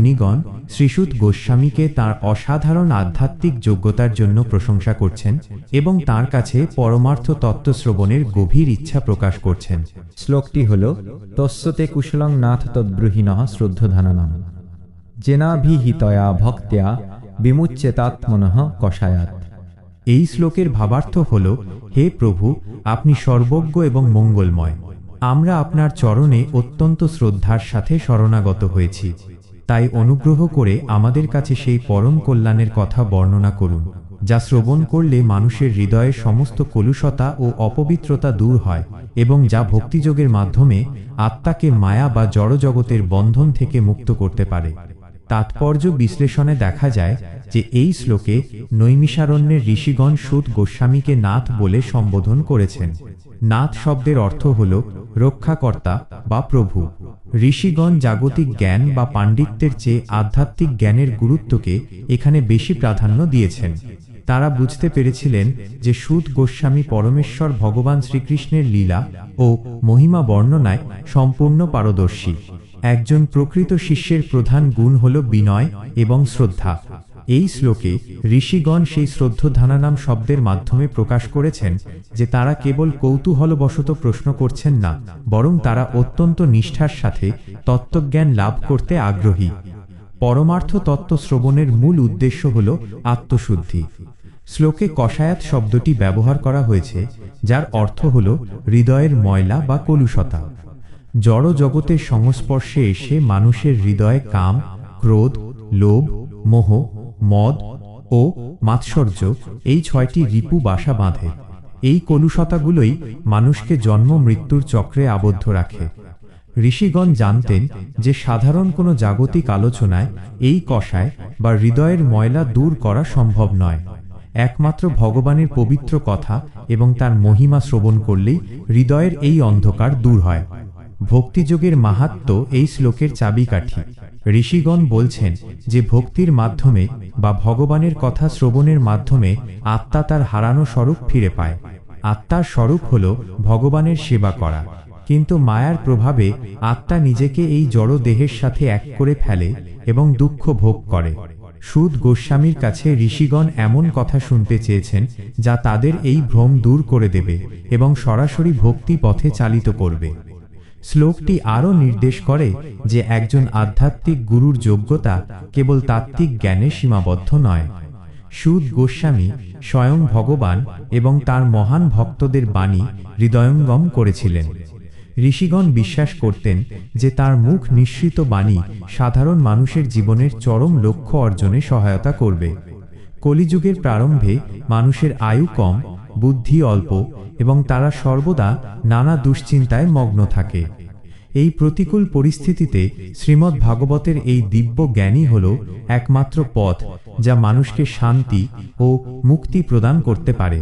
মুনিগণ শ্রীসুত গোস্বামীকে তার অসাধারণ আধ্যাত্মিক যোগ্যতার জন্য প্রশংসা করছেন এবং তার কাছে পরমার্থ তত্ত্ব শ্রবণের গভীর ইচ্ছা প্রকাশ করছেন। শ্লোকটি হল তস্যতে কুশলং নাথ তদ্ব্রুহিণ শ্রদ্ধধাননম। জেনাভিহিতয়া ভক্ত্যা বিমুচ্যেতাত্মনঃ কষায়াত এই শ্লোকের ভাবার্থ হল হে প্রভু আপনি সর্বজ্ঞ এবং মঙ্গলময়। আমরা আপনার চরণে অত্যন্ত শ্রদ্ধার সাথে শরণাগত হয়েছি। তাই অনুগ্রহ করে আমাদের কাছে সেই পরম কল্যাণের কথা বর্ণনা করুন, যা শ্রবণ করলে মানুষের হৃদয়ের সমস্ত কলুষতা ও অপবিত্রতা দূর হয় এবং যা ভক্তিযোগের মাধ্যমে আত্মাকে মায়া বা জড়জগতের বন্ধন থেকে মুক্ত করতে পারে। তাৎপর্য বিশ্লেষণে দেখা যায় যে এই শ্লোকে নৈমিষারণ্যের ঋষিগণ সুদ গোস্বামীকে নাথ বলে সম্বোধন করেছেন। নাথ শব্দের অর্থ হল রক্ষাকর্তা বা প্রভু। ঋষিগণ জাগতিক জ্ঞান বা পাণ্ডিত্যের চেয়ে আধ্যাত্মিক জ্ঞানের গুরুত্বকে এখানে বেশি প্রাধান্য দিয়েছেন। তারা বুঝতে পেরেছিলেন যে সুদ গোস্বামী পরমেশ্বর ভগবান শ্রীকৃষ্ণের লীলা ও মহিমা বর্ণনায় সম্পূর্ণ পারদর্শী। একজন প্রকৃত শিষ্যের প্রধান গুণ হল বিনয় এবং শ্রদ্ধা। এই শ্লোকে ঋষিগণ সেই শ্রদ্ধধানানাম শব্দের মাধ্যমে প্রকাশ করেছেন যে তারা কেবল কৌতূহলবশত প্রশ্ন করছেন না, বরং তারা অত্যন্ত নিষ্ঠার সাথে তত্ত্বজ্ঞান লাভ করতে আগ্রহী। পরমার্থ তত্ত্ব শ্রবণের মূল উদ্দেশ্য হল আত্মশুদ্ধি। শ্লোকে কষায়াত শব্দটি ব্যবহার করা হয়েছে, যার অর্থ হল হৃদয়ের ময়লা বা কলুষতা। জড় জগতের সংস্পর্শে এসে মানুষের হৃদয়ে কাম, ক্রোধ, লোভ, মোহ, মদ ও মাৎসর্য এই ছয়টি রিপু বাসা বাঁধে। এই কলুষতাগুলোই মানুষকে জন্ম মৃত্যুর চক্রে আবদ্ধ রাখে। ঋষিগণ জানতেন যে সাধারণ কোনো জাগতিক আলোচনায় এই কষায় বা হৃদয়ের ময়লা দূর করা সম্ভব নয়। একমাত্র ভগবানের পবিত্র কথা এবং তার মহিমা শ্রবণ করলেই হৃদয়ের এই অন্ধকার দূর হয়। ভক্তিযোগের মাহাত্ম এই শ্লোকের চাবিকাঠি। ঋষিগণ বলছেন যে ভক্তির মাধ্যমে বা ভগবানের কথা শ্রবণের মাধ্যমে আত্মা তার হারানো স্বরূপ ফিরে পায়। আত্মার স্বরূপ হল ভগবানের সেবা করা। কিন্তু মায়ার প্রভাবে আত্মা নিজেকে এই জড় দেহের সাথে এক করে ফেলে এবং দুঃখ ভোগ করে। সুদ গোস্বামীর কাছে ঋষিগণ এমন কথা শুনতে চেয়েছেন যা তাদের এই ভ্রম দূর করে দেবে এবং সরাসরি ভক্তি পথে চালিত করবে। শ্লোকটি আরও নির্দেশ করে যে একজন আধ্যাত্মিক গুরুর যোগ্যতা কেবল তাত্ত্বিক জ্ঞানে সীমাবদ্ধ নয়। সুদ গোস্বামী স্বয়ং ভগবান এবং তার মহান ভক্তদের বাণী হৃদয়ঙ্গম করেছিলেন। ঋষিগণ বিশ্বাস করতেন যে তার মুখ নিঃসৃত বাণী সাধারণ মানুষের জীবনের চরম লক্ষ্য অর্জনে সহায়তা করবে। কলিযুগের প্রারম্ভে মানুষের আয়ু কম, বুদ্ধি অল্প এবং তারা সর্বদা নানা দুশ্চিন্তায় মগ্ন থাকে। এই প্রতিকূল পরিস্থিতিতে শ্রীমদ্ ভাগবতের এই দিব্য জ্ঞানই হল একমাত্র পথ যা মানুষকে শান্তি ও মুক্তি প্রদান করতে পারে।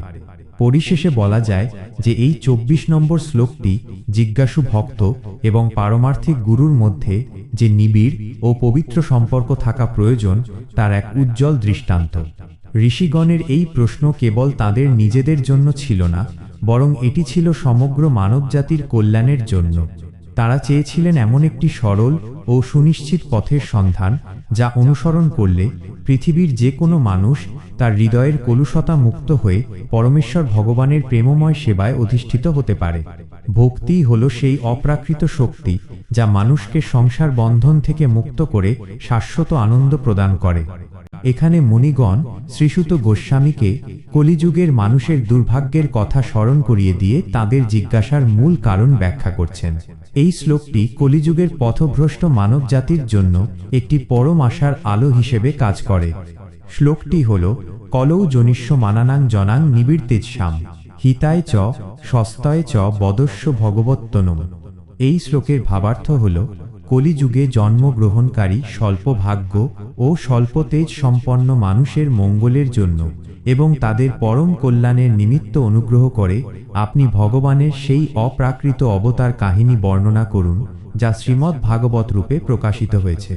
পরিশেষে বলা যায় যে এই চব্বিশ নম্বর শ্লোকটি জিজ্ঞাসু ভক্ত এবং পারমার্থিক গুরুর মধ্যে যে নিবিড় ও পবিত্র সম্পর্ক থাকা প্রয়োজন তার এক উজ্জ্বল দৃষ্টান্ত। ঋষিগণের এই প্রশ্ন কেবল তাদের নিজেদের জন্য ছিল না, বরং এটি ছিল সমগ্র মানবজাতির কল্যাণের জন্য। তারা চেয়েছিলেন এমন একটি সরল ও সুনিশ্চিত পথের সন্ধান যা অনুসরণ করলে পৃথিবীর যে কোনো মানুষ তার হৃদয়ের কলুষতা মুক্ত হয়ে পরমেশ্বর ভগবানের প্রেমময় সেবায় অধিষ্ঠিত হতে পারে। ভক্তি হল সেই অপ্রাকৃত শক্তি যা মানুষকে সংসার বন্ধন থেকে মুক্ত করে শাশ্বত আনন্দ প্রদান করে। এখানে মুনিগণ শ্রীসুত গোস্বামীকে কলিযুগের মানুষের দুর্ভাগ্যের কথা স্মরণ করিয়ে দিয়ে তাদের জিজ্ঞাসার মূল কারণ ব্যাখ্যা করছেন। এই শ্লোকটি কলিযুগের পথভ্রষ্ট মানব জাতির জন্য একটি পরম আশার আলো হিসেবে কাজ করে। শ্লোকটি হল, কলৌ জনিষ্য মানানাং জনাং নিবিড় তেজসাম হিতায় চ, সস্তয় চ বদস্য ভগবত্তনম। এই শ্লোকের ভাবার্থ হল, কলিযুগে জন্মগ্রহণকারী স্বল্প ভাগ্য ও স্বল্প তেজ সম্পন্ন মানুষের মঙ্গলের জন্য এবং তাদের পরম কল্যাণের নিমিত্ত অনুগ্রহ করে আপনি ভগবানের সেই অপ্রাকৃত অবতার কাহিনী বর্ণনা করুন, যা শ্রীমদ্ ভাগবত রূপে প্রকাশিত হয়েছে।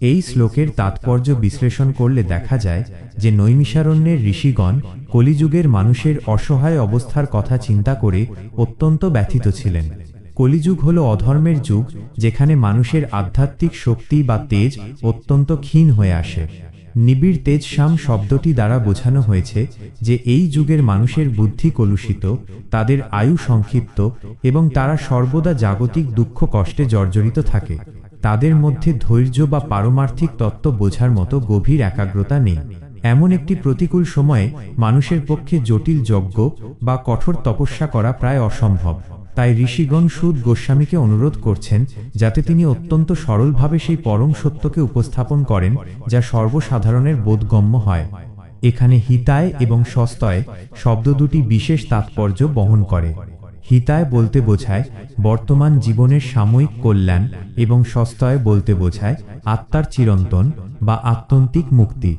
এই শ্লোকের তাৎপর্য বিশ্লেষণ করলে দেখা যায় যে নৈমিষারণ্যের ঋষিগণ কলিযুগের মানুষের অসহায় অবস্থার কথা চিন্তা করে অত্যন্ত ব্যথিত ছিলেন। কলিযুগ হল অধর্মের যুগ, যেখানে মানুষের আধ্যাত্মিক শক্তি বা তেজ অত্যন্ত ক্ষীণ হয়ে আসে। নিবিড় তেজ শাম শব্দটি দ্বারা বোঝানো হয়েছে যে এই যুগের মানুষের বুদ্ধি কলুষিত, তাদের আয়ু সংক্ষিপ্ত এবং তারা সর্বদা জাগতিক দুঃখ কষ্টে জর্জরিত থাকে। তাদের মধ্যে ধৈর্য বা পারমার্থিক তত্ত্ব বোঝার মতো গভীর একাগ্রতা নেই। এমন একটি প্রতিকূল সময়ে মানুষের পক্ষে জটিল যজ্ঞ বা কঠোর তপস্যা করা প্রায় অসম্ভব। তাই ঋষিগণ সুদ গোস্বামীকে অনুরোধ করছেন যাতে তিনি অত্যন্ত সরলভাবে সেই পরম সত্যকে উপস্থাপন করেন, যা সর্বসাধারণের বোধগম্য হয়। এখানে হিতায় এবং সস্তয় শব্দ দুটি বিশেষ তাৎপর্য বহন করে। হিতায় বলতে বোঝায় বর্তমান জীবনের সাময়িক কল্যাণ এবং সস্তয় বলতে বোঝায় আত্মার চিরন্তন বা আত্যন্তিক মুক্তি।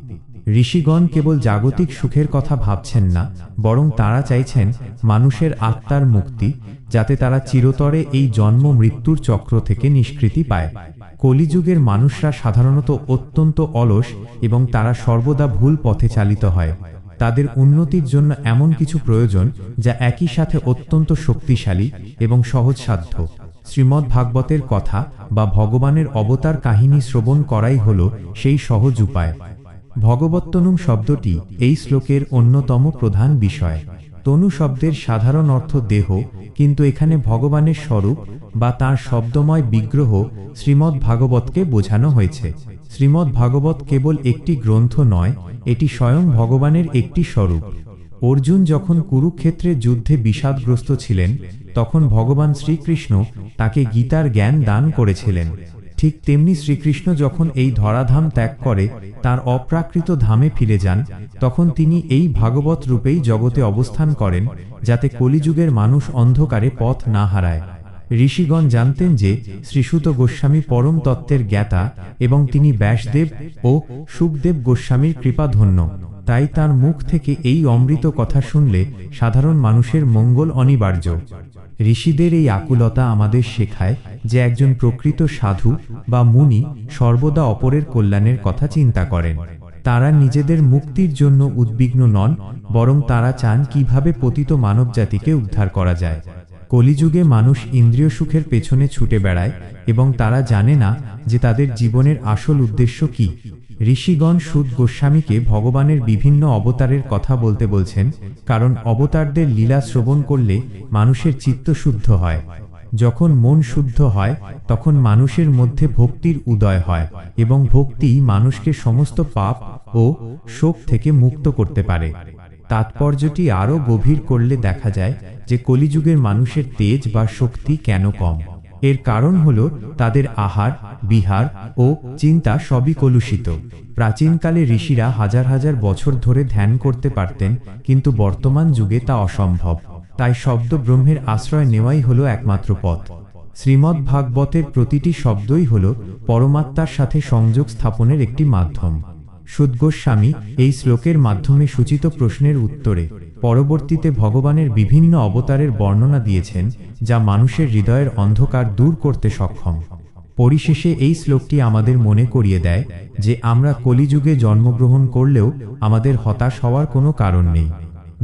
ঋষিগণ কেবল জাগতিক সুখের কথা ভাবছেন না, বরং তারা চাইছেন মানুষের আত্মার মুক্তি, যাতে তারা চিরতরে এই জন্ম মৃত্যুর চক্র থেকে নিষ্কৃতি পায়। কলিযুগের মানুষরা সাধারণত অত্যন্ত অলস এবং তারা সর্বদা ভুল পথে চালিত হয়। তাদের উন্নতির জন্য এমন কিছু প্রয়োজন যা একই সাথে অত্যন্ত শক্তিশালী এবং সহজসাধ্য। শ্রীমদ্ ভাগবতের কথা বা ভগবানের অবতার কাহিনী শ্রবণ করাই হল সেই সহজ উপায়। ভগবত্তনুম শব্দটি এই শ্লোকের অন্যতম প্রধান বিষয়। তনু শব্দের সাধারণ অর্থ দেহ, কিন্তু এখানে ভগবানের স্বরূপ বা তার শব্দময় বিগ্রহ শ্রীমদ্ ভাগবতকে বোঝানো হয়েছে। শ্রীমদ্ ভাগবত কেবল একটি গ্রন্থ নয়, এটি স্বয়ং ভগবানের একটি স্বরূপ। অর্জুন যখন কুরুক্ষেত্রে যুদ্ধে বিষাদগ্রস্ত ছিলেন, তখন ভগবান শ্রীকৃষ্ণ তাকে গীতার জ্ঞান দান করেছিলেন। ঠিক তেমনি শ্রীকৃষ্ণ যখন এই ধরাধাম ত্যাগ করে, তার অপ্রাকৃত ধামে ফিরে যান, তখন তিনি এই ভাগবত রূপেই জগতে অবস্থান করেন, যাতে কলিযুগের মানুষ অন্ধকারে পথ না হারায়। ঋষিগণ জানতেন যে, শ্রীসুত গোস্বামী পরম তত্ত্বের জ্ঞাতা এবং তিনি ব্যাসদেব ও সুখদেব গোস্বামীর কৃপাধন্য। তাই তার মুখ থেকে এই অমৃত কথা শুনলে সাধারণ মানুষের মঙ্গল অনিবার্য। ঋষিদের এই আকুলতা আমাদের শেখায় যে একজন প্রকৃত সাধু বা মুনি সর্বদা অপরের কল্যাণের কথা চিন্তা করেন। তারা নিজেদের মুক্তির জন্য উদ্বিগ্ন নন, বরং তারা চান কীভাবে পতিত মানবজাতিকে উদ্ধার করা যায়। কলিযুগে মানুষ ইন্দ্রিয় সুখের পেছনে ছুটে বেড়ায় এবং তারা জানে না যে তাদের জীবনের আসল উদ্দেশ্য কি। ঋষিগণ সুদ গোস্বামীকে ভগবানের বিভিন্ন অবতারের কথা বলতে বলছেন, কারণ অবতারদের লীলা শ্রবণ করলে মানুষের চিত্ত শুদ্ধ হয়। যখন মন শুদ্ধ হয়, তখন মানুষের মধ্যে ভক্তির উদয় হয় এবং ভক্তি মানুষকে সমস্ত পাপ ও শোক থেকে মুক্ত করতে পারে। তাৎপর্যটি আরও গভীর করলে দেখা যায় যে কলিযুগের মানুষের তেজ বা শক্তি কেন কম। এর কারণ হল তাদের আহার, বিহার ও চিন্তা সবই কলুষিত। প্রাচীনকালে ঋষিরা হাজার হাজার বছর ধরে ধ্যান করতে পারতেন, কিন্তু বর্তমান যুগে তা অসম্ভব। তাই শব্দ ব্রহ্মের আশ্রয় নেওয়াই হল একমাত্র পথ। শ্রীমদ্ ভাগবতের প্রতিটি শব্দই হল পরমাত্মার সাথে সংযোগ স্থাপনের একটি মাধ্যম। সুদগোস্বামী এই শ্লোকের মাধ্যমে সূচিত প্রশ্নের উত্তরে পরবর্তীতে ভগবানের বিভিন্ন অবতারের বর্ণনা দিয়েছেন, যা মানুষের হৃদয়ের অন্ধকার দূর করতে সক্ষম। পরিশেষে এই শ্লোকটি আমাদের মনে করিয়ে দেয় যে আমরা কলিযুগে জন্মগ্রহণ করলেও আমাদের হতাশ হওয়ার কোনো কারণ নেই।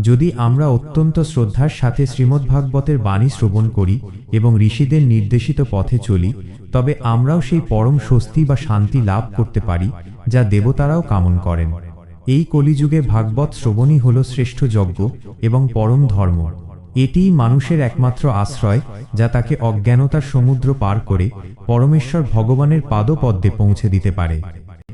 যদি আমরা অত্যন্ত শ্রদ্ধার সাথে শ্রীমদ্ভাগবতের বাণী শ্রবণ করি এবং ঋষিদের নির্দেশিত পথে চলি, তবে আমরাও সেই পরম স্বস্তি বা শান্তি লাভ করতে পারি, যা দেবতারাও কামন করেন। এই কলিযুগে ভাগবত শ্রবণই হল শ্রেষ্ঠ যজ্ঞ এবং পরম ধর্ম। এটিই মানুষের একমাত্র আশ্রয়, যা তাকে অজ্ঞানতার সমুদ্র পার করে পরমেশ্বর ভগবানের পাদপদ্মে পৌঁছে দিতে পারে।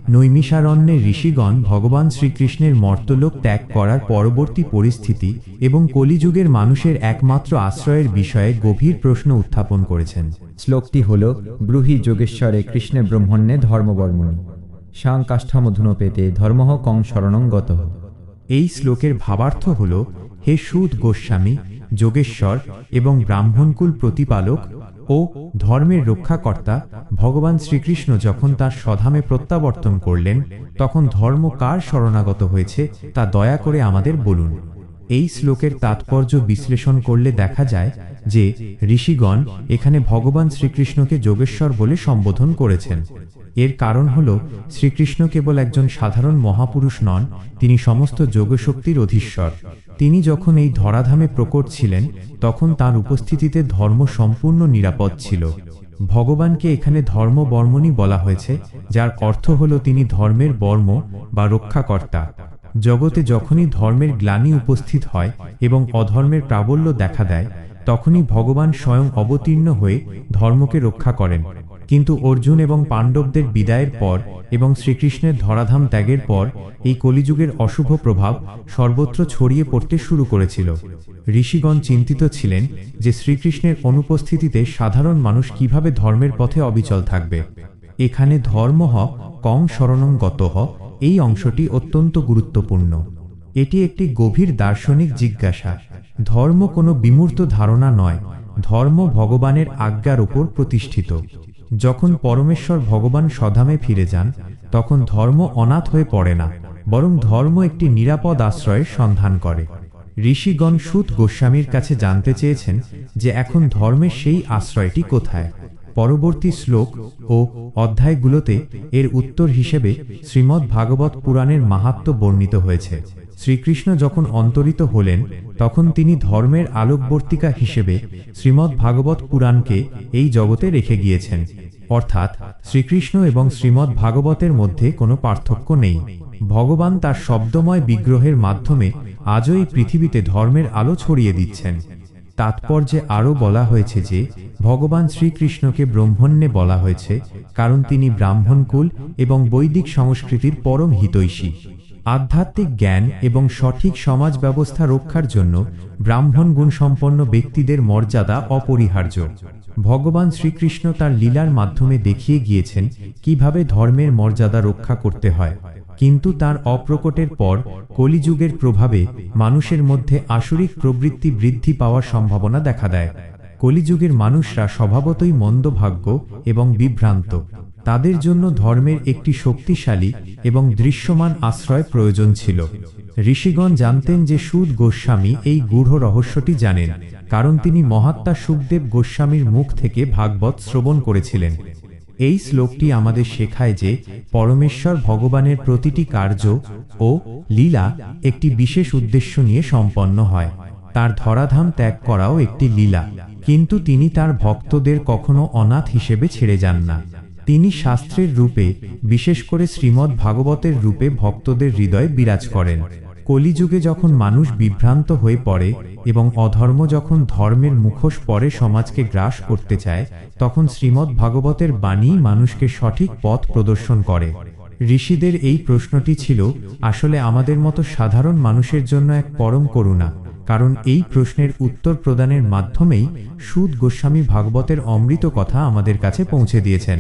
নৈমিষারণ্যে ঋষিগণ ভগবান শ্রীকৃষ্ণের মর্তলোক ত্যাগ করার পরবর্তী পরিস্থিতি এবং কলিযুগের মানুষের একমাত্র আশ্রয়ের বিষয়ে গভীর প্রশ্ন উত্থাপন করেছেন। শ্লোকটি হল, ব্রুহি যোগেশ্বরে কৃষ্ণে ব্রহ্মণ্যে ধর্মবর্মণি। সাংকাষ্ঠামধুনো পেতে ধর্মঃ কং শরণঙ্গত। এই শ্লোকের ভাবার্থ হল, হে সুদ গোস্বামী, যোগেশ্বর এবং ব্রাহ্মণকুল প্রতিপালক ও ধর্মের রক্ষাকর্তা, ভগবান শ্রীকৃষ্ণ যখন তার স্বধামে প্রত্যাবর্তন করলেন, তখন ধর্ম কার শরণাগত হয়েছে তা দয়া করে আমাদের বলুন। এই শ্লোকের তাৎপর্য বিশ্লেষণ করলে দেখা যায় যে ঋষিগণ এখানে ভগবান শ্রীকৃষ্ণকে যোগেশ্বর বলে সম্বোধন করেছেন। এর কারণ হল, শ্রীকৃষ্ণ কেবল একজন সাধারণ মহাপুরুষ নন, তিনি সমস্ত যোগশক্তির অধীশ্বর। তিনি যখন এই ধরাধামে প্রকট ছিলেন, তখন তার উপস্থিতিতে ধর্ম সম্পূর্ণ নিরাপদ ছিল। ভগবানকে এখানে ধর্ম বর্মণই বলা হয়েছে, যার অর্থ হল তিনি ধর্মের বর্ম বা রক্ষাকর্তা। জগতে যখনই ধর্মের গ্লানি উপস্থিত হয় এবং অধর্মের প্রাবল্য দেখা দেয়, তখনই ভগবান স্বয়ং অবতীর্ণ হয়ে ধর্মকে রক্ষা করেন। কিন্তু অর্জুন এবং পাণ্ডবদের বিদায়ের পর এবং শ্রীকৃষ্ণের ধরাধাম ত্যাগের পর এই কলিযুগের অশুভ প্রভাব সর্বত্র ছড়িয়ে পড়তে শুরু করেছিল। ঋষিগণ চিন্তিত ছিলেন যে শ্রীকৃষ্ণের অনুপস্থিতিতে সাধারণ মানুষ কীভাবে ধর্মের পথে অবিচল থাকবে। এখানে ধর্ম হ, কং শরণং গত হ, এই অংশটি অত্যন্ত গুরুত্বপূর্ণ। এটি একটি গভীর দার্শনিক জিজ্ঞাসা। ধর্ম কোনো বিমূর্ত ধারণা নয়, ধর্ম ভগবানের আজ্ঞার উপর প্রতিষ্ঠিত। যখন পরমেশ্বর ভগবান সধামে ফিরে যান, তখন ধর্ম অনাথ হয়ে পড়ে না, বরং ধর্ম একটি নিরাপদ আশ্রয়ের সন্ধান করে। ঋষিগণ সুত গোস্বামীর কাছে জানতে চেয়েছেন যে এখন ধর্মের সেই আশ্রয়টি কোথায়। পরবর্তী শ্লোক ও অধ্যায়গুলোতে এর উত্তর হিসেবে শ্রীমদ্ ভাগবত পুরাণের মাহাত্ম্য বর্ণিত হয়েছে। শ্রীকৃষ্ণ যখন অন্তরিত হলেন, তখন তিনি ধর্মের আলোকবর্তিকা হিসেবে শ্রীমদ্ ভাগবত পুরাণকে এই জগতে রেখে গিয়েছেন। অর্থাৎ শ্রীকৃষ্ণ এবং শ্রীমদ্ ভাগবতের মধ্যে কোনো পার্থক্য নেই। ভগবান তার শব্দময় বিগ্রহের মাধ্যমে আজও এই পৃথিবীতে ধর্মের আলো ছড়িয়ে দিচ্ছেন। তাৎপর্যে আরও বলা হয়েছে যে, ভগবান শ্রীকৃষ্ণকে ব্রহ্মণ্যে বলা হয়েছে, কারণ তিনি ব্রাহ্মণকুল এবং বৈদিক সংস্কৃতির পরম হিতৈষী। আধ্যাত্মিক জ্ঞান এবং সঠিক সমাজ ব্যবস্থা রক্ষার জন্য ব্রাহ্মণ গুণসম্পন্ন ব্যক্তিদের মর্যাদা অপরিহার্য। ভগবান শ্রীকৃষ্ণ তার লীলার মাধ্যমে দেখিয়ে গিয়েছেন কীভাবে ধর্মের মর্যাদা রক্ষা করতে হয়। কিন্তু তার অপ্রকটের পর কলিযুগের প্রভাবে মানুষের মধ্যে আসরিক প্রবৃত্তি বৃদ্ধি পাওয়ার সম্ভাবনা দেখা দেয়। কলিযুগের মানুষরা স্বভাবতই মন্দভাগ্য এবং বিভ্রান্ত। তাদের জন্য ধর্মের একটি শক্তিশালী এবং দৃশ্যমান আশ্রয় প্রয়োজন ছিল। ঋষিগণ জানতেন যে সুদ গোস্বামী এই গূঢ় রহস্যটি জানেন, কারণ তিনি মহাত্মা সুখদেব গোস্বামীর মুখ থেকে ভাগবত শ্রবণ করেছিলেন। এই শ্লোকটি আমাদের শেখায় যে পরমেশ্বর ভগবানের প্রতিটি কার্য ও লীলা একটি বিশেষ উদ্দেশ্য নিয়ে সম্পন্ন হয়। তার ধরাধাম ত্যাগ করাও একটি লীলা, কিন্তু তিনি তার ভক্তদের কখনো অনাথ হিসেবে ছেড়ে যান না। তিনি শাস্ত্রের রূপে, বিশেষ করে শ্রীমদ্ ভাগবতের রূপে ভক্তদের হৃদয়ে বিরাজ করেন। কলিযুগে যখন মানুষ বিভ্রান্ত হয়ে পড়ে এবং অধর্ম যখন ধর্মের মুখোশ পরে সমাজকে গ্রাস করতে চায়, তখন শ্রীমদ্ ভাগবতের বাণী মানুষকে সঠিক পথ প্রদর্শন করে। ঋষিদের এই প্রশ্নটি ছিল, আসলে আমাদের মতো সাধারণ মানুষের জন্য এক পরম করুণা, কারণ এই প্রশ্নের উত্তর প্রদানের মাধ্যমেই সুদ গোস্বামী ভাগবতের অমৃত কথা আমাদের কাছে পৌঁছে দিয়েছেন।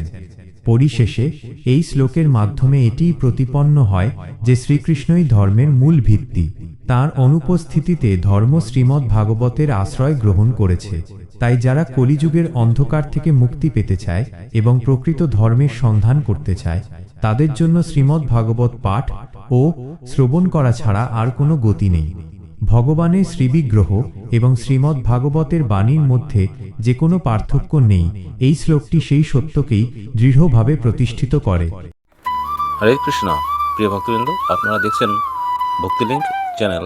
পরিশেষে, এই শ্লোকের মাধ্যমে এটিই প্রতিপন্ন হয় যে শ্রীকৃষ্ণই ধর্মের মূল ভিত্তি। তার অনুপস্থিতিতে ধর্ম শ্রীমদ্ ভাগবতের আশ্রয় গ্রহণ করেছে। তাই যারা কলিযুগের অন্ধকার থেকে মুক্তি পেতে চায় এবং প্রকৃত ধর্মের সন্ধান করতে চায়, তাদের জন্য শ্রীমদ্ ভাগবত পাঠ ও শ্রবণ করা ছাড়া আর কোনো গতি নেই। ভগবানের শ্রীবিগ্রহ এবং শ্রীমদ্ ভাগবতের বাণীর মধ্যে যে কোনো পার্থক্য নেই, এই শ্লোকটি সেই সত্যকেই দৃঢ়ভাবে প্রতিষ্ঠিত করে। হরে কৃষ্ণ, প্রিয় ভক্তবৃন্দ, আপনারা দেখছেন ভক্তিলিঙ্ক চ্যানেল।